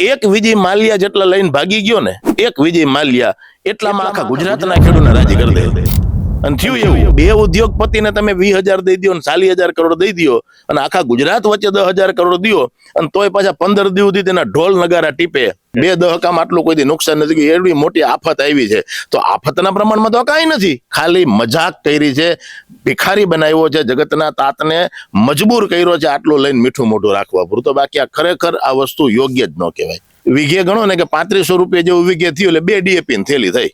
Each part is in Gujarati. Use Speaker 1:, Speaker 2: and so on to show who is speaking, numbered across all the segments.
Speaker 1: એક વિજય માલ્યા જેટલા લઈને ભાગી ગયો ને એક વિજય માલ્યા એટલામાં આખા ગુજરાતના ખેડૂતને રાજી કરી દે. અને થયું એવું. બે ઉદ્યોગપતિને તમે વીસ હજાર દઈ દો અને ચાલીસ હજાર કરોડ દઈ દો અને આખા ગુજરાત વચ્ચે દસ હજાર કરોડ દો અને તોય પાછા પંદર દિવસ સુધી તેના ઢોલ નગારા ટીપે. બે દહકામાં આટલું કોઈ નુકસાન નથી કે એવી મોટી આફત આવી છે. તો આફતના પ્રમાણમાં તો કાંઈ નથી. ખાલી મજાક કરી છે, ભિખારી બનાવ્યો છે, જગતના તાતને મજબૂર કર્યો છે, આટલું લઈને મીઠું મોઢું રાખવા પૂરતો. બાકી આ ખરેખર આ વસ્તુ યોગ્ય જ ન કહેવાય. વીઘે ગણો ને કે પાંત્રીસો રૂપિયા જેવું વીઘે થયું એટલે બે ડીએપી થેલી થઈ.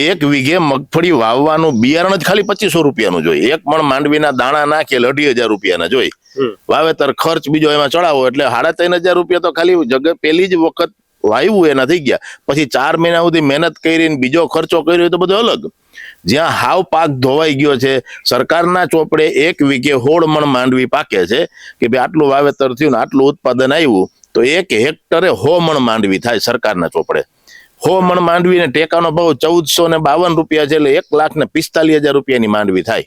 Speaker 1: એક વીઘે મગફળી વાવવાનું બિયારણ જ ખાલી પચીસો રૂપિયાનું જોઈએ. એક મણ માંડવીના દાણા નાખે અઢી હજાર રૂપિયાના જોઈ વાવેતર ખર્ચ બીજો એમાં ચડાવો એટલે સાડા ત્રણ હજાર રૂપિયા તો ખાલી જગ્યા પેલી જ વખત વાવ્યું એના થઈ ગયા. પછી ચાર મહિના સુધી મહેનત કરીને બીજો ખર્ચો કર્યો તો બધો અલગ. જ્યાં હાવ પાક ધોવાઈ ગયો છે સરકારના ચોપડે એક વીઘે હોળ મણ માંડવી પાકે છે કે ભાઈ આટલું વાવેતર થયું ને આટલું ઉત્પાદન આવ્યું તો એક હેક્ટરે હોમણ માંડવી થાય સરકારના ચોપડે. હો મણ માંડવી ને ટેકાનો ભાવ ચૌદસો ને બાવન રૂપિયા છે એટલે એક લાખ ને પિસ્તાલીસ હજાર રૂપિયાની માંડવી થાય.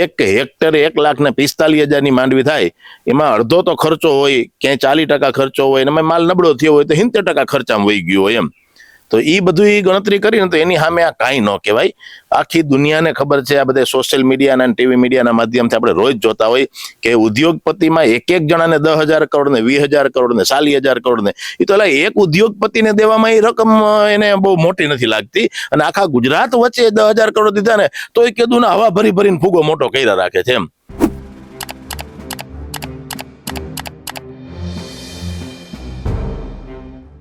Speaker 1: એક હેક્ટરે એક લાખ ને પિસ્તાલીસ હજારની માંડવી થાય. એમાં અડધો તો ખર્ચો હોય, ક્યાંય ચાલીસ ટકા ખર્ચો હોય એમાં માલ નબળો થયો હોય તો સિત્તેર ટકા ખર્ચામાં વહી ગયો હોય એમ. તો એ બધું ગણતરી કરીને તો એની સામે આ કાંઈ ન કહેવાય. આખી દુનિયાને ખબર છે આ બધા સોશિયલ મીડિયાના ટીવી મીડિયાના માધ્યમથી આપણે રોજ જોતા હોય કે ઉદ્યોગપતિમાં એક એક જણાને દસ હજાર કરોડ ને વીસ હજાર કરોડ ને ચાલીસ હજાર કરોડ ને એ તો એટલે એક ઉદ્યોગપતિને દેવામાં એ રકમ એને બહુ મોટી નથી લાગતી. અને આખા ગુજરાત વચ્ચે દસ હજાર કરોડ દીધા ને તો એ કીધું ને હવા ભરી ભરીને ફૂગો મોટો કર્યા રાખે છે એમ.